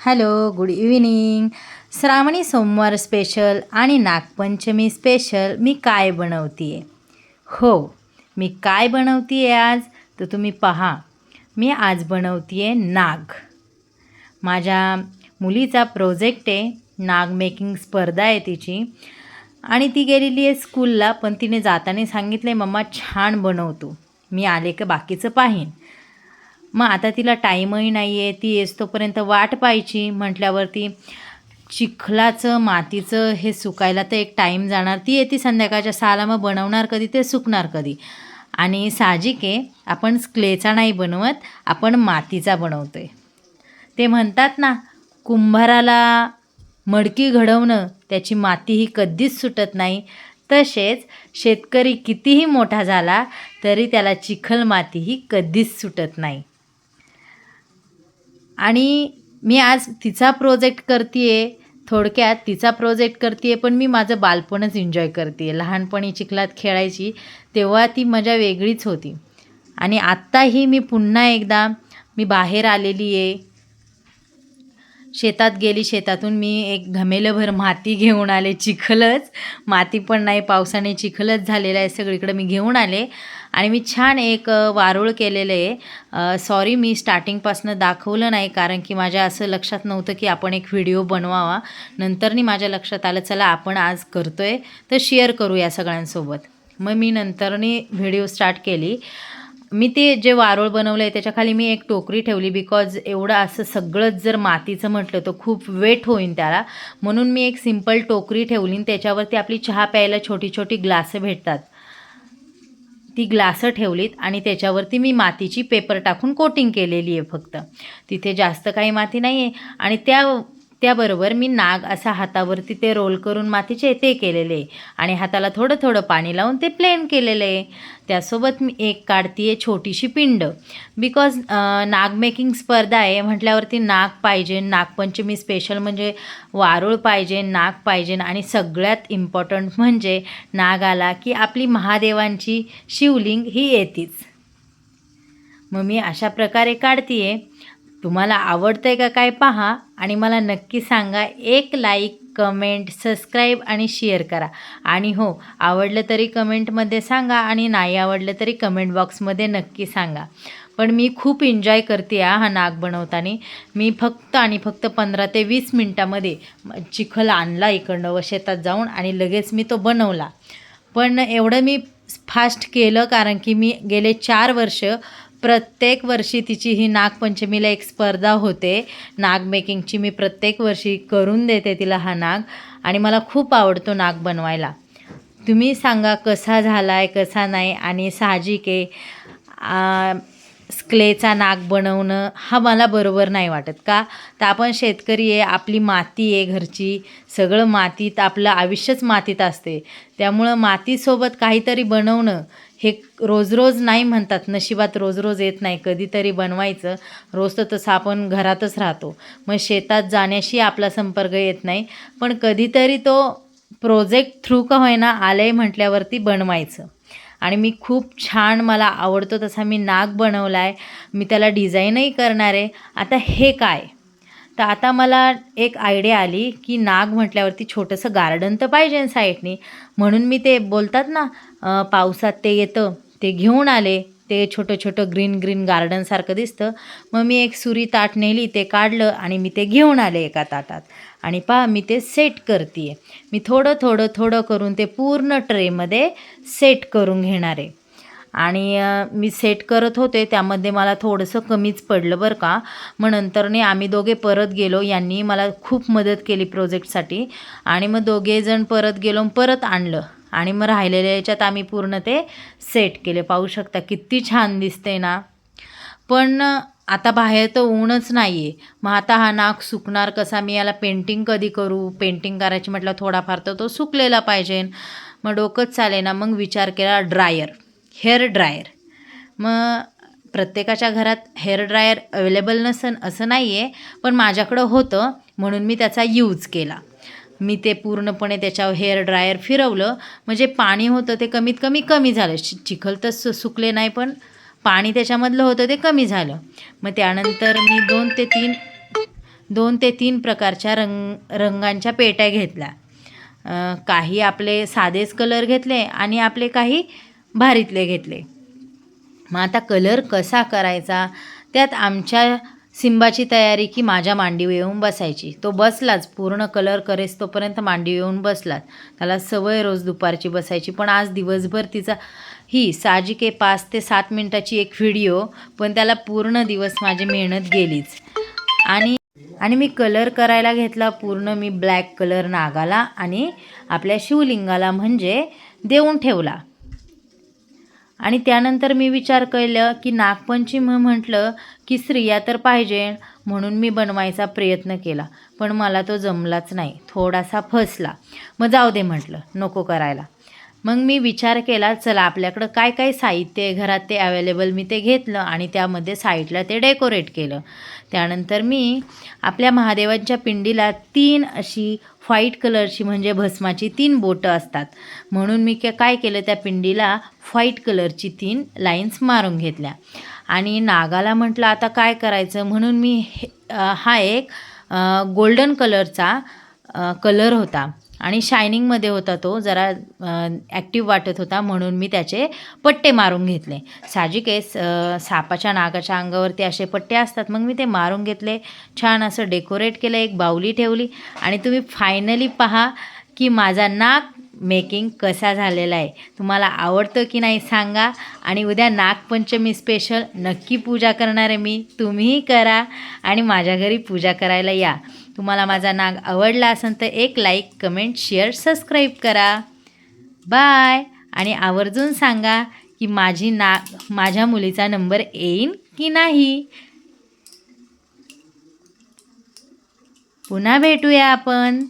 Hello good evening श्रावणी सोमवार special आणि Nagpanchami special मी काय बनवते आहे हो मी काय बनवते आहे आज? तर तुम्ही पहा. मी आज बनवते आहे नाग. माझ्या मुलीचा प्रोजेक्ट आहे नाग मेकिंग स्पर्धा आहे तिची. आणि ती गेलेली आहे स्कूलला पण तिने जाताना सांगितलं आहे मम्मा छान बनवतो मी आले का बाकीचं पाहीन. मग आता तिला टाईमही नाही आहे ती येस तोपर्यंत वाट पाहायची म्हटल्यावरती चिखलाचं मातीचं हे सुकायला तर एक टाईम जाणार. ती येते संध्याकाळच्या सहाला मग बनवणार कधी ते सुकणार कधी. आणि साहजिक आहे आपण क्लेचा नाही बनवत आपण मातीचा बनवतो आहे ते म्हणतात ना कुंभाराला मडकी घडवणं त्याची माती ही कधीच सुटत नाही. तसेच शेतकरी कितीही मोठा झाला तरी त्याला चिखल माती ही कधीच सुटत नाही. आणि मी आज तिचा प्रोजेक्ट करते आहे थोडक्यात तिचा प्रोजेक्ट करते आहे पण मी माझं बालपणच एन्जॉय करते आहे लहानपणी चिखलात खेळायची तेव्हा ती मजा वेगळीच होती. आणि आत्ताही मी पुन्हा एकदा मी बाहेर आलेली आहे शेतात गेली शेतातून मी एक घमेलभर माती घेऊन आले चिखलच. माती पण नाही पावसाने चिखलच झालेला आहे सगळीकडे मी घेऊन आले. आणि मी छान एक वारूळ वारुळ केलेलं आहे. सॉरी मी स्टार्टिंगपासून दाखवलं नाही कारण की माझ्या असं लक्षात नव्हतं की आपण एक व्हिडिओ बनवावा. नंतरनी माझ्या लक्षात आलं चला आपण आज करतो आहे तर शेअर करू या सगळ्यांसोबत. मग मी नंतरनी व्हिडिओ स्टार्ट केली. मी ते जे वारूळ बनवलं आहे त्याच्याखाली मी एक टोकरी ठेवली बिकॉज एवढं असं सगळंच जर मातीचं म्हटलं तर खूप वेट होईन त्याला. म्हणून मी एक सिंपल टोकरी ठेवली आणि त्याच्यावरती आपली चहा प्यायला छोटी छोटी ग्लासं भेटतात. ती ग्लासं ठेवलीत आणि त्याच्यावरती मी मातीची पेपर टाकून कोटिंग केलेली आहे फक्त. तिथे जास्त काही माती नाही आहे आणि त्या त्याबरोबर मी नाग असा हातावरती ते रोल करून मातीचे ते केलेले आहे आणि हाताला थोडं थोडं पाणी लावून ते प्लेन केलेलं. आहे त्यासोबत मी एक काढते आहे छोटीशी पिंड. बिकॉज नाग मेकिंग स्पर्धा आहे म्हटल्यावरती नाग पाहिजे नागपंचमी स्पेशल म्हणजे वारूळ पाहिजे नाग पाहिजे आणि सगळ्यात इम्पॉर्टंट म्हणजे नाग आला की आपली महादेवांची शिवलिंग ही येतीच. मग मी अशा प्रकारे काढते आहे तुम्हाला आवडतं आहे का काय पहा आणि मला नक्की सांगा. एक लाईक कमेंट सबस्क्राईब आणि शेअर करा. आणि हो आवडलं तरी कमेंटमध्ये सांगा आणि नाही आवडलं तरी कमेंट बॉक्समध्ये नक्की सांगा. पण मी खूप एन्जॉय करते हा हा नाग बनवताना. मी फक्त आणि फक्त पंधरा ते वीस मिनटामध्ये चिखल आणला इकडनं व शेतात जाऊन आणि लगेच मी तो बनवला. पण एवढं मी फास्ट केलं कारण की मी गेले चार वर्ष प्रत्येक वर्षी तिची ही नागपंचमीला एक स्पर्धा होते. नाग मेकिंगची मी प्रत्येक वर्षी करून देते तिला हा नाग आणि मला खूप आवडतो नाग बनवायला. तुम्ही सांगा कसा झाला आहे कसा नाही आणि साहजिक आहे. क्लेचा नाग बनवणं हा मला बरोबर नाही वाटत का? तर आपण शेतकरी आहे आपली माती आहे घरची. सगळं मातीत आपलं आयुष्यच मातीत असते. त्यामुळं मातीसोबत काहीतरी बनवणं हे रोज रोज नाही म्हणतात. नशिबात रोज रोज येत नाही. कधीतरी बनवायचं. रोज तर तसं आपण घरातच राहतो. मग शेतात जाण्याशी आपला संपर्क येत नाही. पण कधीतरी तो प्रोजेक्ट थ्रू का होईना आलं आहे म्हटल्यावरती बनवायचं. आणि मी खूप छान मला आवडतो तसा मी नाग बनवला आहे मी त्याला डिझाईनही करणार आहे. आता हे काय? तर आता मला एक आयडिया आली की नाग म्हटल्यावरती छोटंसं गार्डन तर पाहिजे साईडनी म्हणून मी ते बोलतात ना पावसात ते येतं ते घेऊन आले. ते छोटं छोटं ग्रीन ग्रीन गार्डनसारखं दिसतं. मग मी एक सुरी ताट नेली ते काढलं आणि मी ते घेऊन आले एका ताटात. आणि पहा मी ते सेट करते आहे मी थोडं थोडं थोडं करून ते पूर्ण ट्रेमध्ये सेट करून घेणार आहे. आणि मी सेट करत होते त्यामध्ये मला थोडंसं कमीच पडलं बरं का. मग नंतरने आम्ही दोघे परत गेलो यांनी मला खूप मदत केली प्रोजेक्टसाठी आणि मग दोघेजण परत गेलो परत आणलं. आणि मग राहिलेल्या याच्यात आम्ही पूर्ण ते सेट केले. पाहू शकता किती छान दिसते ना. पण आता बाहेर तर ऊनच नाही आहे मग आता हा नाक सुकणार कसा? मी याला पेंटिंग कधी करू? पेंटिंग करायची म्हटलं थोडाफार तर तो सुकलेला पाहिजे. मग डोकंच चाले ना. मग विचार केला ड्रायर हेअर ड्रायर मग प्रत्येकाच्या घरात हेअर ड्रायर अवेलेबल नसन असं नाही आहे पण माझ्याकडं होतं म्हणून मी त्याचा यूज केला. मी ते पूर्णपणे त्याच्यावर हेअर ड्रायर फिरवलं. म्हणजे पाणी होतं ते कमीत कमी कमी झालं. चि चिखल तर सु सुकले नाही पण पाणी त्याच्यामधलं होतं ते कमी झालं. मग त्यानंतर मी दोन ते तीन दोन ते तीन प्रकारच्या रंग रंगांच्या पेट्या घेतल्या. काही आपले साधेच कलर घेतले आणि आपले काही भारीतले घेतले. मग आता कलर कसा करायचा? त्यात आमच्या सिंबाची तयारी की माझ्या मांडीवर येऊन बसायची. तो बसलाच पूर्ण कलर करेस तोपर्यंत मांडीवर येऊन बसलाच त्याला सवय रोज दुपारची बसायची. पण आज दिवसभर तिचा ही साहजिक आहे पाच ते सात मिनटाची एक व्हिडिओ पण त्याला पूर्ण दिवस माझी मेहनत गेलीच. आणि आणि मी कलर करायला घेतला. पूर्ण मी ब्लॅक कलर नागाला आणि आपल्या शिवलिंगाला म्हणजे देऊन ठेवला. आणि त्यानंतर मी विचार केलं की नागपंचमी म्हटलं की स्त्रिया तर पाहिजे म्हणून मी बनवायचा प्रयत्न केला. पण मला तो जमलाच नाही थोडासा फसला. मग जाऊ दे म्हटलं नको करायला. मग मी विचार केला चला आपल्याकडं काय काय साहित्य आहे? घरात ते अवेलेबल मी ते घेतलं आणि त्यामध्ये साईडला ते डेकोरेट केलं. त्यानंतर मी आपल्या महादेवांच्या पिंडीला तीन अशी व्हाईट कलरची म्हणजे भस्माची तीन बोटं असतात. म्हणून मी काय केलं त्या पिंडीला व्हाईट कलरची तीन लाईन्स मारून घेतल्या. आणि नागाला म्हटलं आता काय करायचं? म्हणून मी हे- हा एक गोल्डन कलरचा कलर होता. आणि शायनिंगमध्ये होता तो जरा ॲक्टिव्ह वाटत होता म्हणून मी त्याचे पट्टे मारून घेतले. साहजिक आहे सापाच्या नागाच्या अंगावरती असे पट्टे असतात. मग मी ते मारून घेतले. छान असं डेकोरेट केलं एक बाहुली ठेवली. आणि तुम्ही फायनली पहा की माझा नाक मेकिंग कसा झालेला आहे. तुम्हाला आवडतं की नाही सांगा. आणि उद्या नागपंचमी स्पेशल नक्की पूजा करणार आहे मी. तुम्हीही करा आणि माझ्या घरी पूजा करायला या. तुम्हाला माझा नाग आवडला असेल तर एक लाईक कमेंट शेअर सबस्क्राईब करा. बाय आणि आवर्जून सांगा की माझी ना माझ्या मुलीचा नंबर येईन की नाही? पुन्हा भेटूया आपण.